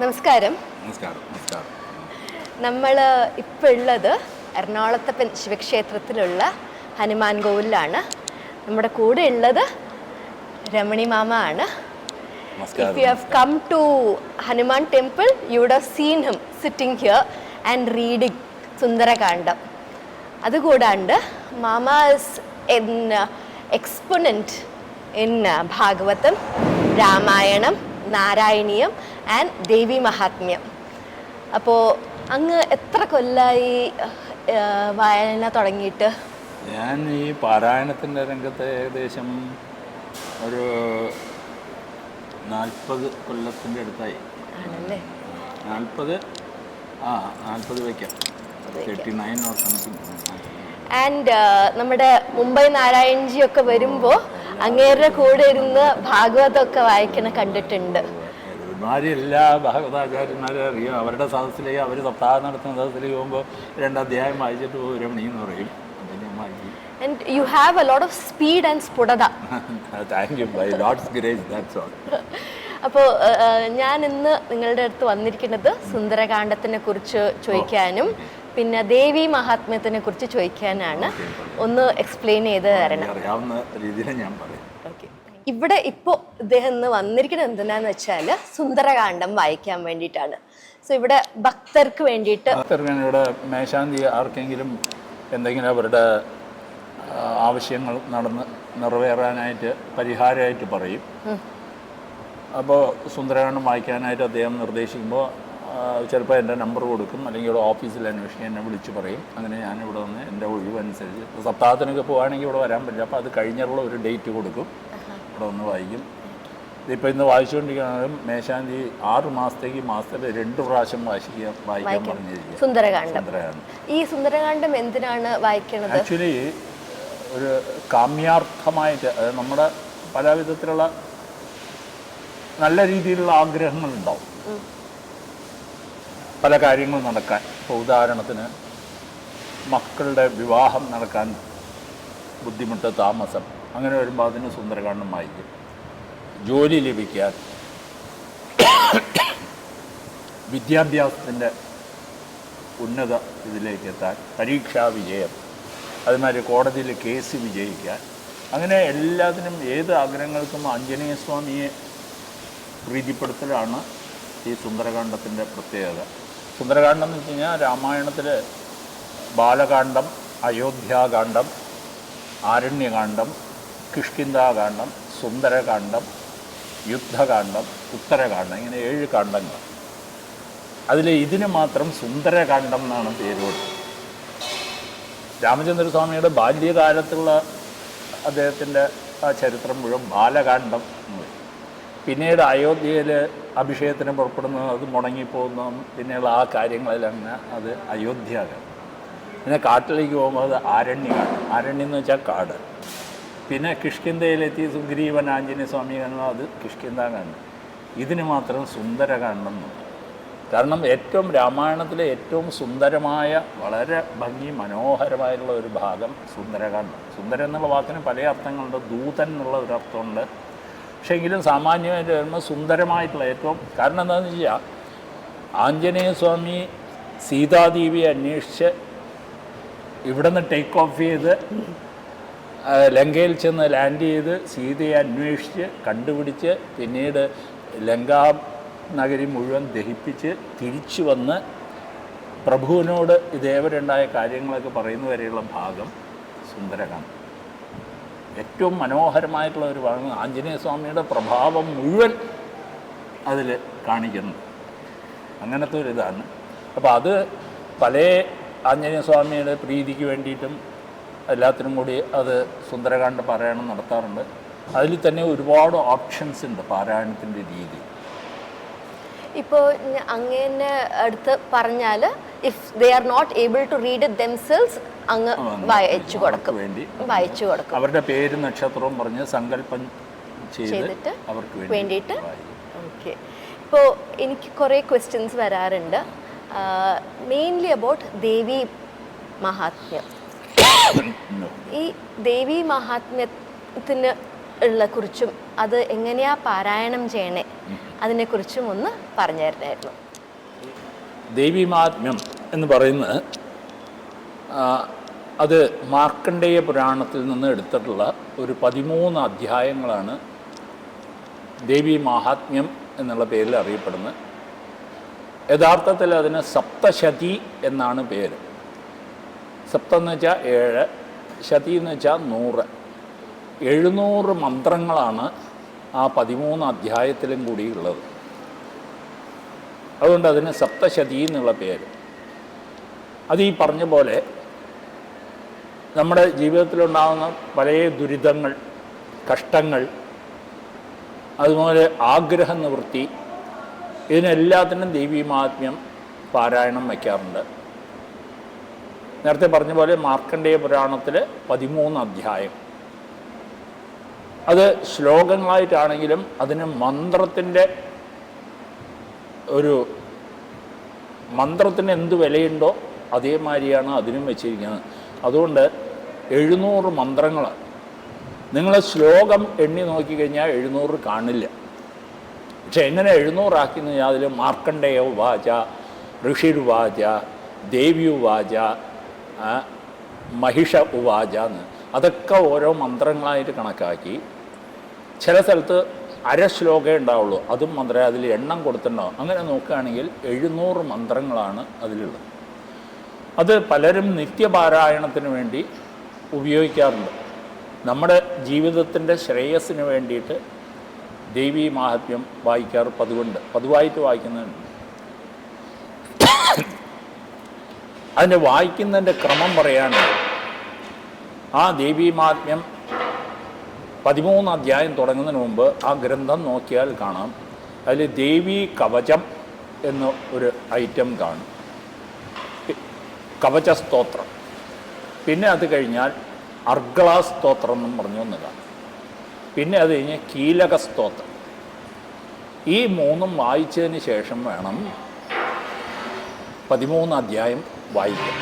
നമസ്കാരം. നമസ്കാരം നമസ്കാരം. നമ്മൾ ഇപ്പോൾ ഉള്ളത് എറണാകുളത്തപ്പൻ ശിവക്ഷേത്രത്തിലുള്ള ഹനുമാൻ കോവിലാണ് നമ്മുടെ കൂടെ ഉള്ളത് രമണി മാമ ആണ് if you have come to Hanuman temple you would have seen him sitting here and reading Sundarakandam. അതുകൂടാണ്ട് mama is an exponent in Bhagavatam Ramayanam Narayaneeyam and Devi Mahatmyam അപ്പോൾ അങ്ങ് എത്ര കൊല്ലായി വായന തുടങ്ങിയിട്ട്? ഞാൻ ഈ പാരായണത്തിന്റെ രംഗത്ത് ഏകദേശം ഒരു നാൽപ്പത് കൊല്ലത്തിന്റെ അടുത്തായി. ആണല്ലേ? നാൽപ്പത് ആ നാൽപ്പത് വയ്ക്കാം. Thirty nine or something and നമ്മുടെ മുംബൈ നാരായൺജി ഒക്കെ വരുമ്പോൾ അങ്ങേരുടെ കൂടെ ഇരുന്ന് ഭാഗവതമൊക്കെ വായിക്കണ കണ്ടിട്ടുണ്ട്. ഒരുമാതിരി എല്ലാ ഭാഗവതാചാര്യന്മാരെ അറിയാം. അവരുടെ സദസ്സിലേക്ക് അവർ സപ്താഹം നടത്തുന്ന സദസ്സിലേക്ക് പോകുമ്പോൾ രണ്ട് അധ്യായം വായിച്ചിട്ട് പോകും. രമണി എന്ന് പറയും. And you have a lot of speed and off Thank you, by Lord's grace, that's all. അപ്പോൾ ഞാൻ ഇന്ന് നിങ്ങളുടെ അടുത്ത് വന്നിരിക്കുന്നത് സുന്ദരകാന്ഡത്തിനെ കുറിച്ച് ചോദിക്കാനും പിന്നെ ദേവി മഹാത്മ്യത്തിനെ കുറിച്ച് ചോദിക്കാനാണ്. ഒന്ന് എക്സ്പ്ലെയിൻ ചെയ്ത് തരണം. അറിയാവുന്ന രീതിയിൽ ഞാൻ പറയും ഇവിടെ ഇപ്പോൾ ഇദ്ദേഹം ഇന്ന് വന്നിരിക്കുന്നത് എന്തിനാന്ന് വെച്ചാൽ സുന്ദരകാന്ഡം വായിക്കാൻ വേണ്ടിയിട്ടാണ്. സോ ഇവിടെ ഭക്തർക്ക് വേണ്ടിയിട്ട് ഭക്തർക്ക് ഇവിടെ മേശാന്തി ആർക്കെങ്കിലും എന്തെങ്കിലും അവരുടെ ആവശ്യങ്ങൾ നടന്ന് നിറവേറാനായിട്ട് പരിഹാരമായിട്ട് പറയും. അപ്പോൾ സുന്ദരകാന്ഡം വായിക്കാനായിട്ട് അദ്ദേഹം നിർദ്ദേശിക്കുമ്പോൾ ചിലപ്പോൾ എന്റെ നമ്പർ കൊടുക്കും അല്ലെങ്കിൽ ഇവിടെ ഓഫീസിൽ അന്വേഷിക്കാൻ എന്നെ വിളിച്ച് പറയും. അങ്ങനെ ഞാൻ ഇവിടെ വന്ന് എന്റെ ഒഴിവനുസരിച്ച് സപ്താഹത്തിനൊക്കെ പോകുകയാണെങ്കിൽ ഇവിടെ വരാൻ പറ്റില്ല അപ്പോൾ അത് കഴിഞ്ഞുള്ള ഒരു ഡേറ്റ് കൊടുക്കും. ഇവിടെ വന്ന് വായിക്കും. ഇതിപ്പോൾ ഇന്ന് വായിച്ചുകൊണ്ടിരിക്കുകയാണെങ്കിലും മേശാന്തി ആറ് മാസത്തേക്ക് മാസത്തിൽ രണ്ട് പ്രാവശ്യം വായിക്കാൻ വായിക്കാൻ സുന്ദരകാന്ഡം. സുന്ദരകാന്ഡം. ഈ സുന്ദരകാന്ഡം എന്തിനാണ് വായിക്കുന്നത് ആക്ച്വലി ഒരു കാമ്യാർത്ഥമായിട്ട് അതായത് നമ്മുടെ പല വിധത്തിലുള്ള നല്ല രീതിയിലുള്ള ആഗ്രഹങ്ങളുണ്ടാവും. പല കാര്യങ്ങളും നടക്കാൻ. ഇപ്പോൾ ഉദാഹരണത്തിന് മക്കളുടെ വിവാഹം നടക്കാൻ ബുദ്ധിമുട്ട് താമസം. അങ്ങനെ വരുമ്പോൾ അതിന് സുന്ദരകാന്ഡം വായിക്കും ജോലി ലഭിക്കാൻ വിദ്യാഭ്യാസത്തിന്റെ ഉന്നത ഇതിലേക്ക് എത്താൻ പരീക്ഷാ വിജയം. അതുമാതിരി കോടതിയിൽ കേസ് വിജയിക്കാൻ. അങ്ങനെ എല്ലാത്തിനും ഏത് ആഗ്രഹങ്ങൾക്കും ആഞ്ജനേയ സ്വാമിയെ പ്രീതിപ്പെടുത്തലാണ് ഈ സുന്ദരകാന്ഡത്തിന്റെ പ്രത്യേകത. സുന്ദരകാന്ഡം എന്ന് വെച്ച് കഴിഞ്ഞാൽ രാമായണത്തിൽ ബാലകാന്ഡം അയോധ്യാകാന്ഡം ആരണ്യകാന്ഡം കിഷ്കിന്താകാന്ഡം സുന്ദരകാന്ഡം യുദ്ധകാന്ഡം ഉത്തരകാന്ഡം ഇങ്ങനെ ഏഴ് കാണ്ഡങ്ങൾ. അതിൽ ഇതിന് മാത്രം സുന്ദരകാന്ഡം എന്നാണ് പേര് കൊടുത്തത്. രാമചന്ദ്രസ്വാമിയുടെ ബാല്യകാലത്തുള്ള അദ്ദേഹത്തിന്റെ ആ ചരിത്രം മുഴുവൻ ബാലകാന്ഡം എന്ന് പറയും പിന്നീട് അയോധ്യയിൽ അഭിഷേകത്തിന് പുറപ്പെടുന്നതും അത് മുടങ്ങിപ്പോകുന്നതും പിന്നെയുള്ള ആ കാര്യങ്ങളിലങ്ങനെ അത് അയോധ്യകാന്ഡം പിന്നെ കാട്ടിലേക്ക് പോകുമ്പോൾ അത് ആരണ്യകാന്ഡം ആരണ്യം എന്ന് വെച്ചാൽ കാട്. പിന്നെ കിഷ്കിന്തയിലെത്തി സുഗ്രീവൻ ആഞ്ജനേയ സ്വാമി കാണുമ്പോൾ അത് കിഷ്കിന്താകാന്ഡം ഇതിന് മാത്രം സുന്ദര എന്ന്. കാരണം ഏറ്റവും രാമായണത്തിലെ ഏറ്റവും സുന്ദരമായ വളരെ ഭംഗി മനോഹരമായിട്ടുള്ള ഒരു ഭാഗം സുന്ദരകാന്ഡം സുന്ദരം എന്നുള്ള വാക്കിന് പല അർത്ഥങ്ങളുണ്ട്. ദൂതൻ എന്നുള്ള ഒരു അർത്ഥമുണ്ട്. പക്ഷേ എങ്കിലും സാമാന്യമായിട്ട് വരുമ്പോൾ സുന്ദരമായിട്ടുള്ള ഏറ്റവും കാരണം എന്താണെന്ന് വെച്ചാൽ ആഞ്ജനേയ സ്വാമി സീതാദേവിയെ അന്വേഷിച്ച് ഇവിടെ നിന്ന് ടേക്ക് ഓഫ് ചെയ്ത് ലങ്കയിൽ ചെന്ന് ലാൻഡ് ചെയ്ത് സീതയെ അന്വേഷിച്ച് കണ്ടുപിടിച്ച് പിന്നീട് ലങ്ക നഗരി മുഴുവൻ ദഹിപ്പിച്ച് തിരിച്ചു വന്ന് പ്രഭുവിനോട് ഇതേവരുണ്ടായ കാര്യങ്ങളൊക്കെ പറയുന്ന വരെയുള്ള ഭാഗം സുന്ദരകാന്ഡം ഏറ്റവും മനോഹരമായിട്ടുള്ള ഒരു ഭാഗം ആഞ്ജനേയ സ്വാമിയുടെ പ്രഭാവം മുഴുവൻ അതിൽ കാണിക്കുന്നു. അങ്ങനത്തെ ഒരു ഇതാണ്. അപ്പോൾ അത് പല ആഞ്ജനേയ സ്വാമിയുടെ പ്രീതിക്ക് വേണ്ടിയിട്ടും എല്ലാത്തിനും കൂടി അത് സുന്ദരകാന്ഡ പാരായണം നടത്താറുണ്ട്. അതിൽ തന്നെ ഒരുപാട് ഓപ്ഷൻസ് ഉണ്ട് പാരായണത്തിന്റെ രീതി. ഇപ്പോൾ അങ്ങനെ അടുത്ത് പറഞ്ഞാൽ if they are not able to read it themselves അങ്ങ് വായിച്ചു കൊടുക്കും. വേണ്ടി. വായിച്ചു കൊടുക്കും. അവരുടെ പേര് നക്ഷത്രവും പറഞ്ഞ് സങ്കല്പം ചെയ്ത് ചെയ്തിട്ട് അവർക്ക് വേണ്ടിയിട്ട്. ഓക്കെ. ഇപ്പോൾ എനിക്ക് കുറേ ക്വസ്റ്റ്യൻസ് വരാറുണ്ട്. Mainly about Devi Mahatmyam. ഈ ദേവി മഹാത്മ്യത്തിന് ഉള്ള കുറിച്ചും അത് എങ്ങനെയാ പാരായണം ചെയ്യണേ അതിനെക്കുറിച്ചും ഒന്ന് പറഞ്ഞു തരണമായിരുന്നു ദേവീമാത്മ്യം എന്ന് പറയുന്നത് അത് മാർക്കണ്ഡേയ പുരാണത്തിൽ നിന്ന് എടുത്തിട്ടുള്ള ഒരു പതിമൂന്ന് അധ്യായങ്ങളാണ് ദേവി മഹാത്മ്യം എന്നുള്ള പേരിൽ അറിയപ്പെടുന്നത്. യഥാർത്ഥത്തിൽ അതിന് സപ്തശതി എന്നാണ് പേര്. സപ്തം എന്ന് വെച്ചാൽ ഏഴ് ശതി എന്ന് വെച്ചാൽ നൂറ്. എഴുന്നൂറ് മന്ത്രങ്ങളാണ് ആ പതിമൂന്ന് അധ്യായത്തിലും കൂടി ഉള്ളത്. അതുകൊണ്ട് അതിന് സപ്തശതി എന്നുള്ള പേര്. അത് ഈ പറഞ്ഞ പോലെ നമ്മുടെ ജീവിതത്തിലുണ്ടാകുന്ന പല ദുരിതങ്ങൾ കഷ്ടങ്ങൾ അതുപോലെ ആഗ്രഹ നിവൃത്തി ഇതിനെല്ലാത്തിനും ദൈവീമാത്മ്യം പാരായണം വയ്ക്കാറുണ്ട്. നേരത്തെ പറഞ്ഞ പോലെ മാർക്കണ്ഡേയ പുരാണത്തിൽ പതിമൂന്ന് അധ്യായം. അത് ശ്ലോകങ്ങളായിട്ടാണെങ്കിലും അതിന് മന്ത്രത്തിന്റെ ഒരു മന്ത്രത്തിന് എന്ത് വിലയുണ്ടോ അതേമാതിരിയാണ് അതിനും വെച്ചിരിക്കുന്നത്. അതുകൊണ്ട് എഴുന്നൂറ് മന്ത്രങ്ങൾ നിങ്ങൾ ശ്ലോകം എണ്ണി നോക്കിക്കഴിഞ്ഞാൽ എഴുന്നൂറ് കാണില്ല. പക്ഷെ എങ്ങനെ എഴുന്നൂറാക്കിയെന്ന് കഴിഞ്ഞാൽ അതിൽ മാർക്കണ്ഡേയ വാച ഋഷിരുവാച ദേവിയുവാച മഹിഷ ഉവാച എന്ന്. അതൊക്കെ ഓരോ മന്ത്രങ്ങളായിട്ട് കണക്കാക്കി. ചില സ്ഥലത്ത് അര ശ്ലോകേ ഉണ്ടാവുള്ളൂ. അതും മന്ത്രം അതിൽ എണ്ണം കൊടുത്തിട്ടുണ്ടാവും അങ്ങനെ നോക്കുകയാണെങ്കിൽ എഴുന്നൂറ് മന്ത്രങ്ങളാണ് അതിലുള്ളത്. അത് പലരും നിത്യപാരായണത്തിന് വേണ്ടി ഉപയോഗിക്കാറുണ്ട്. നമ്മുടെ ജീവിതത്തിന്റെ ശ്രേയസ്സിന് വേണ്ടിയിട്ട് ദേവീ മാഹാത്മ്യം വായിക്കാറ് പതിവുണ്ട്. പതിവായിട്ട് വായിക്കുന്നുണ്ട് അതിന്റെ വായിക്കുന്നതിന്റെ ക്രമം പറയാണ് ആ ദേവീമാത്മ്യം പതിമൂന്ന് അധ്യായം തുടങ്ങുന്നതിന് മുമ്പ് ആ ഗ്രന്ഥം നോക്കിയാൽ കാണാം. അതിൽ ദേവീ കവചം എന്ന ഒരു ഐറ്റം കാണും. കവച സ്തോത്രം. പിന്നെ അത് കഴിഞ്ഞാൽ അർഗള സ്തോത്രം എന്നും പറഞ്ഞു ഒന്ന് പിന്നെ അത് കഴിഞ്ഞ് കീലക സ്തോത്രം. ഈ മൂന്നും വായിച്ചതിന് ശേഷം വേണം പതിമൂന്ന് അധ്യായം വായിക്കാം.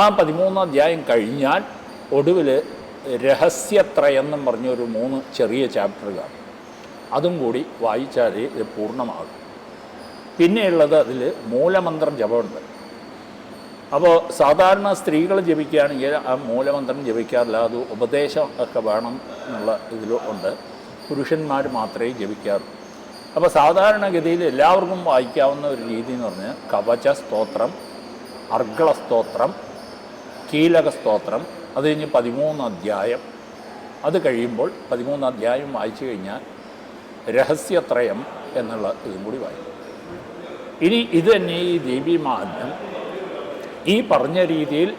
ആ പതിമൂന്ന് അധ്യായം കഴിഞ്ഞാൽ ഒടുവിൽ രഹസ്യത്രയെന്നും പറഞ്ഞൊരു മൂന്ന് ചെറിയ ചാപ്റ്ററുകൾ അതും കൂടി വായിച്ചാൽ ഇത് പൂർണമാകും. പിന്നെയുള്ളത് അതിൽ മൂലമന്ത്രം ജപമുണ്ട്. അപ്പോൾ സാധാരണ സ്ത്രീകൾ ജപിക്കുകയാണെങ്കിൽ ആ മൂലമന്ത്രം ജപിക്കാറില്ല. അത് ഉപദേശം ഒക്കെ വേണം എന്നുള്ള ഇതിലുണ്ട് പുരുഷന്മാർ മാത്രമേ ജപിക്കാറുള്ളൂ. അപ്പോൾ സാധാരണഗതിയിൽ എല്ലാവർക്കും വായിക്കാവുന്ന ഒരു രീതി എന്ന് പറഞ്ഞാൽ കവച സ്തോത്രം അർഗള സ്തോത്രം കീലക സ്തോത്രം അത് കഴിഞ്ഞ് പതിമൂന്ന് അധ്യായം. അത് കഴിയുമ്പോൾ പതിമൂന്ന് അധ്യായം വായിച്ചു കഴിഞ്ഞാൽ രഹസ്യത്രയം എന്നുള്ള ഇതും കൂടി വായിക്കും. ഇനി ഇത് തന്നെ ഈ ദേവി മാന്യം ഈ പറഞ്ഞ രീതിയിൽ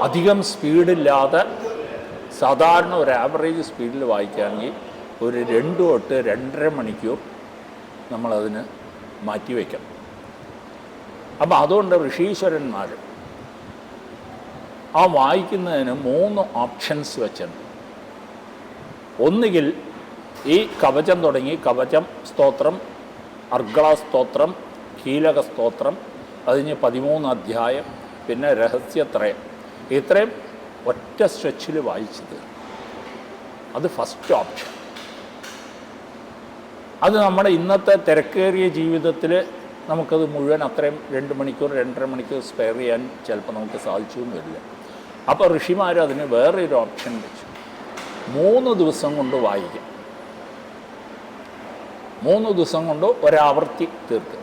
അധികം സ്പീഡില്ലാതെ സാധാരണ ഒരു ആവറേജ് സ്പീഡിൽ വായിക്കുകയാണെങ്കിൽ ഒരു രണ്ടു തൊട്ട് രണ്ടര മണിക്കൂർ നമ്മളതിന് മാറ്റിവെക്കണം അപ്പം അതുകൊണ്ട് ഋഷീശ്വരന്മാർ ആ വായിക്കുന്നതിന് മൂന്ന് ഓപ്ഷൻസ് വെച്ചിട്ടുണ്ട്. ഒന്നുകിൽ ഈ കവചം തുടങ്ങി കവചം സ്തോത്രം അർഗള സ്തോത്രം കീലക സ്തോത്രം അതിന് പതിമൂന്ന് അധ്യായം പിന്നെ രഹസ്യത്രയം ഇത്രയും ഒറ്റ സ്ട്രെച്ചിൽ വായിച്ചത്. അത് ഫസ്റ്റ് ഓപ്ഷൻ അത് നമ്മുടെ ഇന്നത്തെ തിരക്കേറിയ ജീവിതത്തിൽ നമുക്കത് മുഴുവൻ അത്രയും രണ്ട് മണിക്കൂർ രണ്ടര മണിക്കൂർ സ്പെയർ ചെയ്യാൻ ചിലപ്പോൾ നമുക്ക് സാധിച്ചു എന്ന് വരില്ല. അപ്പോൾ ഋഷിമാർ അതിന് വേറൊരു ഓപ്ഷൻ വെച്ചു. മൂന്ന് ദിവസം കൊണ്ട് വായിക്കാം. മൂന്ന് ദിവസം കൊണ്ട് ഒരാവർത്തി തീർക്കും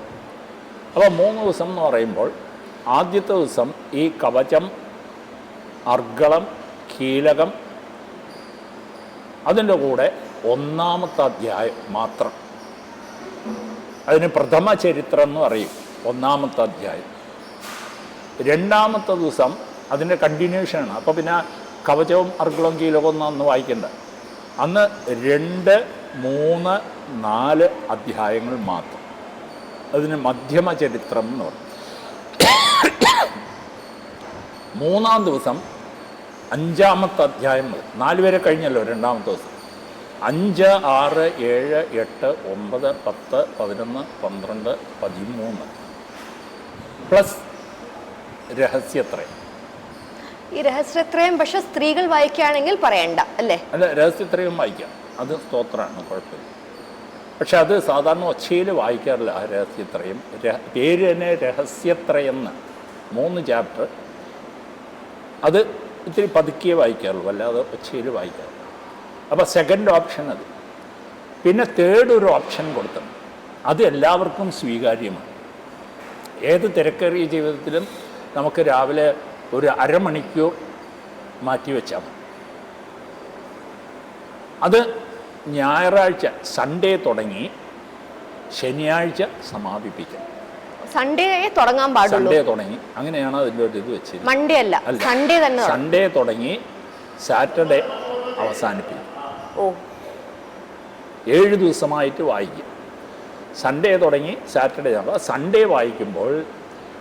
അപ്പോൾ മൂന്ന് ദിവസം എന്ന് പറയുമ്പോൾ ആദ്യത്തെ ദിവസം ഈ കവചം അർഗളം കീലകം അതിന്റെ കൂടെ ഒന്നാമത്തെ അധ്യായം മാത്രം അതിന് പ്രഥമ ചരിത്രം എന്ന് പറയും ഒന്നാമത്തെ അധ്യായം. രണ്ടാമത്തെ ദിവസം അതിന്റെ കണ്ടിന്യൂഷനാണ് അപ്പോൾ പിന്നെ കവചവും അർഗളവും കീലകവും ഒന്നും അന്ന് വായിക്കേണ്ട. അന്ന് രണ്ട് മൂന്ന് നാല് അധ്യായങ്ങൾ മാത്രം. അതിന് മധ്യമ ചരിത്രം എന്ന് പറയും. മൂന്നാം ദിവസം അഞ്ചാമത്തെ അധ്യായം. വരെ കഴിഞ്ഞല്ലോ രണ്ടാമത്തെ ദിവസം. അഞ്ച് ആറ് ഏഴ് എട്ട് ഒമ്പത് പത്ത് പതിനൊന്ന് പന്ത്രണ്ട് പതിമൂന്ന്. പ്ലസ് രഹസ്യത്രയം ഈ രഹസ്യത്രയം പക്ഷെ സ്ത്രീകൾ വായിക്കുകയാണെങ്കിൽ പറയണ്ട അല്ലേ? അല്ല രഹസ്യത്രയം വായിക്കാം. അത് സ്തോത്രമാണ് കുഴപ്പമില്ല. പക്ഷെ അത് സാധാരണ ഒച്ചയിൽ വായിക്കാറില്ല ആ രഹസ്യത്രയം പേര് തന്നെ രഹസ്യത്രയെന്ന് മൂന്ന് ചാപ്റ്റർ. അത് ഇത്തിരി പതുക്കിയേ വായിക്കാറുള്ളൂ അല്ലാതെ ഒച്ചയിൽ വായിക്കാറില്ല. അപ്പോൾ സെക്കൻഡ് ഓപ്ഷൻ അത്. പിന്നെ തേർഡ് ഒരു ഓപ്ഷൻ കൊടുക്കണം. അത് എല്ലാവർക്കും സ്വീകാര്യമാണ്. ഏത് തിരക്കേറിയ ജീവിതത്തിലും നമുക്ക് രാവിലെ ഒരു അരമണിക്കൂർ മാറ്റി വെച്ചാൽ മതി. അത് ഞായറാഴ്ച സൺഡേ തുടങ്ങി ശനിയാഴ്ച സമാപിപ്പിക്കാം. സൺഡേ തുടങ്ങാൻ പാടുള്ളൂ. സൺഡേ തുടങ്ങി. അങ്ങനെയാണ് അതിന്റെ ഒരു ഇത് വെച്ചത് മൺഡേ അല്ല. സൺഡേ തന്നെ സൺഡേ തുടങ്ങി സാറ്റർഡേ അവസാനിപ്പിക്കും. ഏഴ് ദിവസമായിട്ട് വായിക്കും. സൺഡേ തുടങ്ങി സാറ്റർഡേ ആണല്ലോ സൺഡേ വായിക്കുമ്പോൾ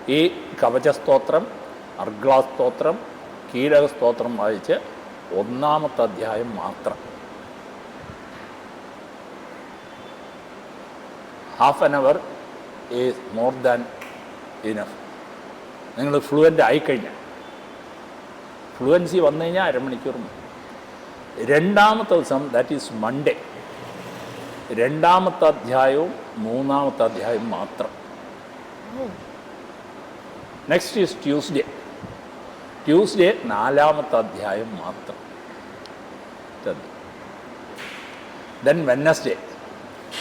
ഈ കവചസ്തോത്രം അർഗ്ലാസ്തോത്രം കീലകസ്തോത്രം വായിച്ച് ഒന്നാമത്തെ അധ്യായം മാത്രം. Half an hour is more than enough നിങ്ങൾ ഫ്ലുവന്റ് ആയിക്കഴിഞ്ഞാൽ. ഫ്ലുവൻസി വന്നു കഴിഞ്ഞാൽ അരമണിക്കൂർ മതി. രണ്ടാമത്തെ ദിവസം ദാറ്റ് ഈസ് മൺഡേ രണ്ടാമത്തെ അധ്യായവും മൂന്നാമത്തെ അധ്യായവും മാത്രം. നെക്സ്റ്റ് ഈസ് ട്യൂസ്ഡേ ട്യൂസ്ഡേ നാലാമത്തെ അധ്യായം മാത്രം. ദെൻ വെന്നസ്ഡേ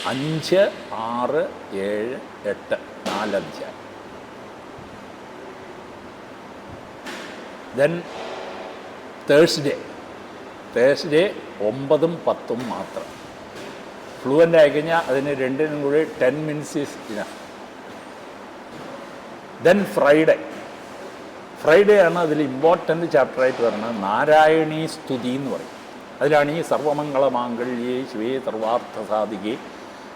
അഞ്ച് ആറ് ഏഴ് എട്ട് നാലധ്യായം ദെൻ തേഴ്സ്ഡേ തേഴ്സ്ഡേ ഒമ്പതും പത്തും മാത്രം. ഫ്ലുവന്റ് ആയിക്കഴിഞ്ഞാൽ അതിന് രണ്ടിനും കൂടി ten minutes is enough then Friday Friday ആണ് അതിൽ ഇമ്പോർട്ടന്റ് ചാപ്റ്ററായിട്ട് വരുന്നത് നാരായണീ സ്തുതി എന്ന് പറയും. അതിലാണ് ഈ സർവമംഗളമാംഗള്യേ ശിവേ സർവാർത്ഥ സാധികെ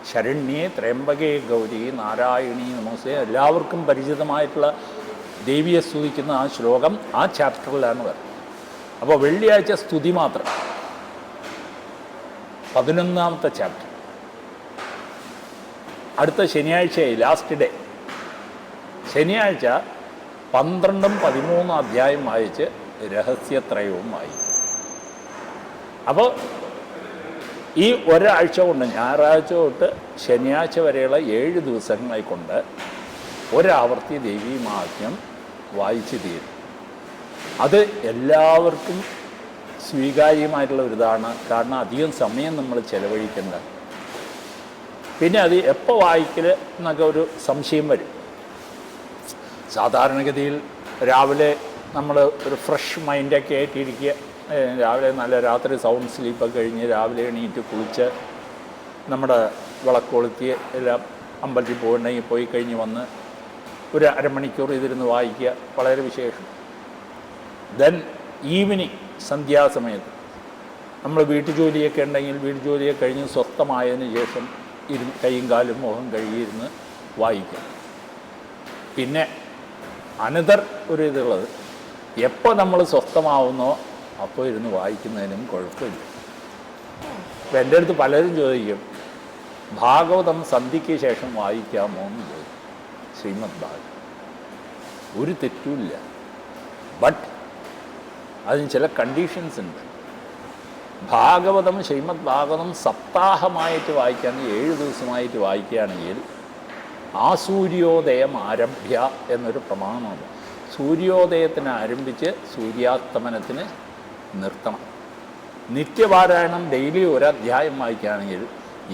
ശരണ്യേ ത്രയംബകേ ഗൗരി നാരായണി നമോസേ എല്ലാവർക്കും പരിചിതമായിട്ടുള്ള ദേവിയെ സ്തുതിക്കുന്ന ആ ശ്ലോകം ആ ചാപ്റ്ററിലാണ് വരുന്നത്. അപ്പോൾ വെള്ളിയാഴ്ച സ്തുതി മാത്രം. പതിനൊന്നാമത്തെ ചാപ്റ്റർ അടുത്ത ശനിയാഴ്ചയായി ലാസ്റ്റ് ഡേ ശനിയാഴ്ച പന്ത്രണ്ടും പതിമൂന്നും അധ്യായം വായിച്ച് രഹസ്യത്രയവും വായിക്കും. അപ്പോൾ ഈ ഒരാഴ്ച കൊണ്ട് ഞായറാഴ്ച തൊട്ട് ശനിയാഴ്ച വരെയുള്ള ഏഴ് ദിവസങ്ങളെ കൊണ്ട് ഒരാവർത്തി ദേവീ വായിച്ചു വായിച്ച് തീരും. അത് എല്ലാവർക്കും സ്വീകാര്യമായിട്ടുള്ള ഒരു ഇതാണ്. കാരണം അധികം സമയം നമ്മൾ ചെലവഴിക്കേണ്ട പിന്നെ അത് എപ്പോൾ വായിക്കൽ എന്നൊക്കെ ഒരു സംശയം വരും. സാധാരണഗതിയിൽ രാവിലെ നമ്മൾ ഒരു ഫ്രഷ് മൈൻഡൊക്കെ ആയിട്ടിരിക്കുക. രാവിലെ നല്ല രാത്രി സൗണ്ട് സ്ലീപ്പൊക്കെ കഴിഞ്ഞ് രാവിലെ എണീറ്റ് കുളിച്ച് നമ്മുടെ വിളക്കൊളുത്തി എല്ലാം അമ്പലത്തിൽ പോകണമെങ്കിൽ പോയി കഴിഞ്ഞ് വന്ന് ഒരു അരമണിക്കൂർ ഇതിരുന്ന് വായിക്കുക. വളരെ വിശേഷം. ദെൻ ഈവനിങ് സന്ധ്യാസമയത്ത് നമ്മൾ വീട്ടു ജോലിയൊക്കെ ഉണ്ടെങ്കിൽ വീട്ടു ജോലിയൊക്കെ കഴിഞ്ഞ് സ്വസ്ഥമായതിന് ശേഷം ഇരു കൈയും കാലും മുഖം കഴുകിയിരുന്ന് വായിക്കാം. പിന്നെ അനതർ ഒരു ഇതുള്ളത്. എപ്പോൾ നമ്മൾ സ്വസ്ഥമാവുന്നോ അപ്പോൾ ഇരുന്ന് വായിക്കുന്നതിനും കുഴപ്പമില്ല. അപ്പം എന്റെ അടുത്ത് പലരും ചോദിക്കും ഭാഗവതം സന്ധ്യയ്ക്ക് ശേഷം വായിക്കാമോ എന്ന് ചോദിക്കും. ശ്രീമദ് ഭാഗവതം. ഒരു തെറ്റുമില്ല. ബട്ട് അതിന് ചില കണ്ടീഷൻസ് ഉണ്ട്. ഭാഗവതം ശ്രീമദ് ഭാഗവതം സപ്താഹമായിട്ട് വായിക്കാൻ ഏഴ് ദിവസമായിട്ട് വായിക്കുകയാണെങ്കിൽ ആ സൂര്യോദയം ആരംഭ്യ എന്നൊരു പ്രമാണമുണ്ട്. സൂര്യോദയത്തിന് ആരംഭിച്ച് സൂര്യാസ്തമനത്തിന് നിർത്തണം. നിത്യപാരായണം ഡെയിലി ഒരു വായിക്കുകയാണെങ്കിൽ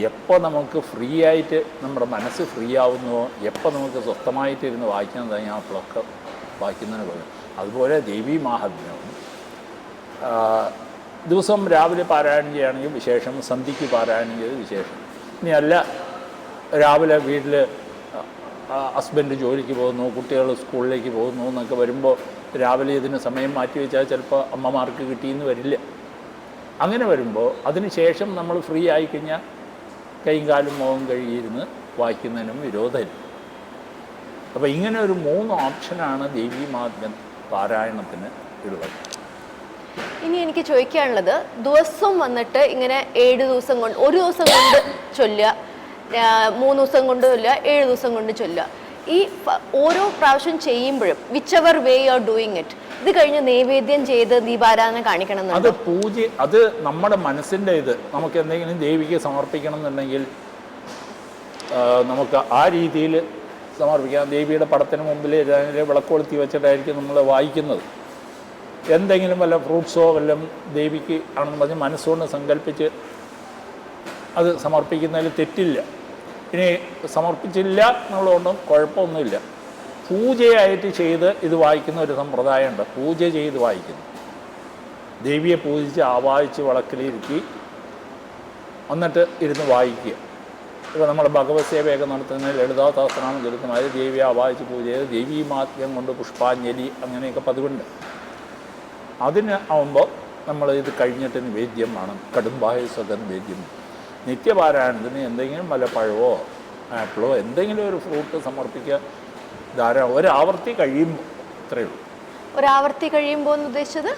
എപ്പോൾ നമുക്ക് ഫ്രീ ആയിട്ട് നമ്മുടെ മനസ്സ് ഫ്രീ ആവുന്നുവോ എപ്പോൾ നമുക്ക് സ്വസ്ഥമായിട്ട് ഇരുന്ന് വായിക്കാൻ തുടങ്ങിയാൽ അപ്പോഴൊക്കെ വായിക്കുന്നതിന് പകരം. അതുപോലെ ദേവീ മാഹാത്മ്യവും ആ, ദിവസം രാവിലെ പാരായണം ചെയ്യുകയാണെങ്കിൽ വിശേഷം സന്ധ്യയ്ക്ക് പാരായണം ചെയ്ത് വിശേഷം. ഇനി അല്ല രാവിലെ വീട്ടിൽ ഹസ്ബൻഡ് ജോലിക്ക് പോകുന്നു കുട്ടികൾ സ്കൂളിലേക്ക് പോകുന്നു എന്നൊക്കെ വരുമ്പോൾ രാവിലെ ഇതിന് സമയം മാറ്റി വെച്ചാൽ ചിലപ്പോൾ അമ്മമാർക്ക് കിട്ടിയെന്ന് വരില്ല. അങ്ങനെ വരുമ്പോൾ അതിന് ശേഷം നമ്മൾ ഫ്രീ ആയിക്കഴിഞ്ഞാൽ കൈയും കാലും മുഖം കഴുകിയിരുന്ന് വായിക്കുന്നതിനും വിരോധമില്ല. അപ്പോൾ ഇങ്ങനെ ഒരു മൂന്ന് ഓപ്ഷനാണ് ദേവീമാത്മൻ പാരായണത്തിന് ഉള്ളത്. ഇനി എനിക്ക് ചോദിക്കാനുള്ളത് ദിവസം വന്നിട്ട് ഇങ്ങനെ ഏഴ് ദിവസം കൊണ്ട് ഒരു ദിവസം കൊണ്ട് ചൊല്ലുക മൂന്ന് ദിവസം കൊണ്ട് ചൊല്ലുക ഏഴ് ദിവസം കൊണ്ട് ചൊല്ലുക. ഈ ഓരോ പ്രാവശ്യം ചെയ്യുമ്പോഴും whichever way you are doing it ഇത് കഴിഞ്ഞ് നൈവേദ്യം ചെയ്ത് ദീപാരാധന കാണിക്കണം അത് പൂജ അത് നമ്മുടെ മനസ്സിന്റെ ഇത് നമുക്ക് എന്തെങ്കിലും ദേവിക്ക് സമർപ്പിക്കണം എന്നുണ്ടെങ്കിൽ നമുക്ക് ആ രീതിയിൽ സമർപ്പിക്കാം. ദേവിയുടെ പടത്തിന് മുമ്പിൽ വിളക്ക് കൊളുത്തി വെച്ചിട്ടായിരിക്കും നമ്മൾ വായിക്കുന്നത്. എന്തെങ്കിലും വല്ല ഫ്രൂട്ട്സോ വല്ലതും ദേവിക്ക് ആണെന്ന് പറഞ്ഞ് മനസ്സുകൊണ്ട് സങ്കല്പിച്ച് അത് സമർപ്പിക്കുന്നതിൽ തെറ്റില്ല. ഇനി സമർപ്പിച്ചില്ല എന്നുള്ളതുകൊണ്ടും കുഴപ്പമൊന്നുമില്ല. പൂജയായിട്ട് ചെയ്ത് ഇത് വായിക്കുന്ന ഒരു സമ്പ്രദായമുണ്ട്. പൂജ ചെയ്ത് വായിക്കുന്നു. ദേവിയെ പൂജിച്ച് ആവാഹിച്ച് വളക്കിലിരുത്തി എന്നിട്ട് ഇരുന്ന് വായിക്കുക. ഇപ്പോൾ നമ്മൾ ഭഗവത് സേവയൊക്കെ നടത്തുന്ന ലളിതാ സഹസ്രനാമം ദേവിയെ ആവാഹിച്ച് പൂജ ചെയ്ത് ദേവീ മാത്യം കൊണ്ട് പുഷ്പാഞ്ജലി അങ്ങനെയൊക്കെ പതിവുണ്ട്. അതിന് ആവുമ്പോൾ നമ്മൾ ഇത് കഴിഞ്ഞിട്ട് നിവേദ്യം വേണം വേദ്യം. നിത്യപാരായണത്തിന് എന്തെങ്കിലും വല്ല പഴമോ ആപ്പിളോ എന്തെങ്കിലും ഒരു ഫ്രൂട്ട് സമർപ്പിക്കുക ധാരാളം. ഒരാവർത്തി കഴിയുമ്പോൾ ഇത്രയേ ഉള്ളൂ. ഒരാവർത്തി കഴിയുമ്പോൾ എന്ന് ഉദ്ദേശിച്ചത്?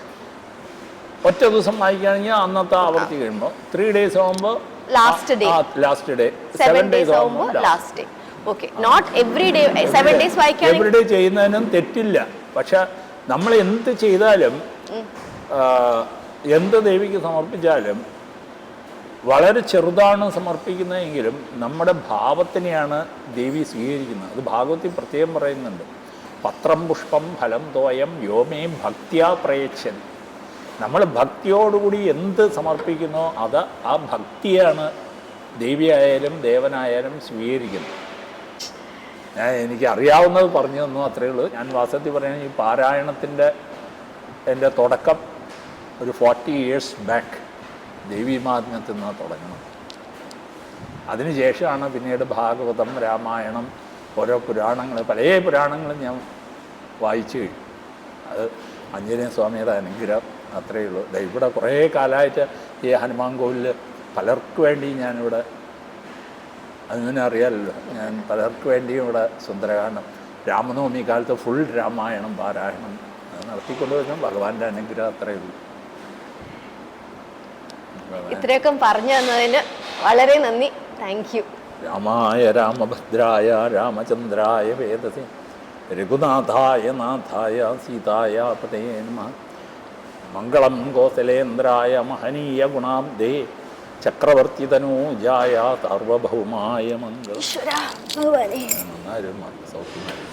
ഒറ്റ ദിവസം വായിക്കുകയാണെങ്കിൽ അന്നത്തെ ആവർത്തി കഴിയുമ്പോൾ ത്രീ ഡേയ്സ് ആകുമ്പോൾ last day last day seven days ആവുമ്പോൾ last day okay not every day seven days വായിക്കാൻ എവറി ഡേ ചെയ്യുന്നതിനും തെറ്റില്ല. പക്ഷെ നമ്മൾ എന്ത് ചെയ്താലും എന്ത് ദേവിക്ക് സമർപ്പിച്ചാലും വളരെ ചെറുതാണ് സമർപ്പിക്കുന്നതെങ്കിലും നമ്മുടെ ഭാവത്തിനെയാണ് ദേവി സ്വീകരിക്കുന്നത്. അത് ഭാഗവത്തിൽ പ്രത്യേകം പറയുന്നുണ്ട്. പത്രം പുഷ്പം ഫലം തോയം യോമേ ഭക്തിയാ പ്രയച്ഛൻ. നമ്മൾ ഭക്തിയോടുകൂടി എന്ത് സമർപ്പിക്കുന്നോ അത് ആ ഭക്തിയാണ് ദേവിയായാലും ദേവനായാലും സ്വീകരിക്കുന്നത്. ഞാൻ എനിക്ക് അറിയാവുന്നത് പറഞ്ഞു തന്നു അത്രയേ ഉള്ളൂ. ഞാൻ പറയുന്നത് ഈ പാരായണത്തിന്റെ എന്റെ തുടക്കം ഒരു ഫോർട്ടി ഇയേഴ്സ് ബാക്ക് ദേവീമാത്മ്യത്തിൽ നിന്ന് തുടങ്ങണം അതിനുശേഷമാണ് പിന്നീട് ഭാഗവതം രാമായണം ഓരോ പുരാണങ്ങൾ പല പുരാണങ്ങളും ഞാൻ വായിച്ചു കഴിഞ്ഞു. അത് അഞ്ജനേയ സ്വാമിയുടെ അനുഗ്രഹം അത്രയേ ഉള്ളൂ. ഇവിടെ കുറേ കാലമായിട്ട് ഈ ഹനുമാൻ കോവിലിൽ പലർക്ക് വേണ്ടി ഞാനിവിടെ അങ്ങനെ അറിയാമല്ലോ ഞാൻ പലർക്ക് വേണ്ടിയും ഇവിടെ സുന്ദരകാന്ഡം. രാമനവമി കാലത്ത് ഫുൾ രാമായണം പാരായണം അത് നടത്തിക്കൊണ്ടുവരുന്ന ഭഗവാന്റെ അനുഗ്രഹം അത്രയേ ഉള്ളൂ. ഇത്രയൊക്കെ പറഞ്ഞു തന്നതിന് വളരെ നന്ദി. താങ്ക് യു രാമായ രാമഭദ്രായ രാമചന്ദ്രായ വേദസി രഘുനാഥായ നാഥായ സീതായ പതേ നമ മംഗളം കോസലേന്ദ്രായ മഹനീയ ഗുണാബ്ദേ ചക്രവർത്തിതനൂജായ സാർവഭൗമായ മംഗളം ഈശ്വര ഭഗവാനേ. നന്നാരും സൗഖ്യമായി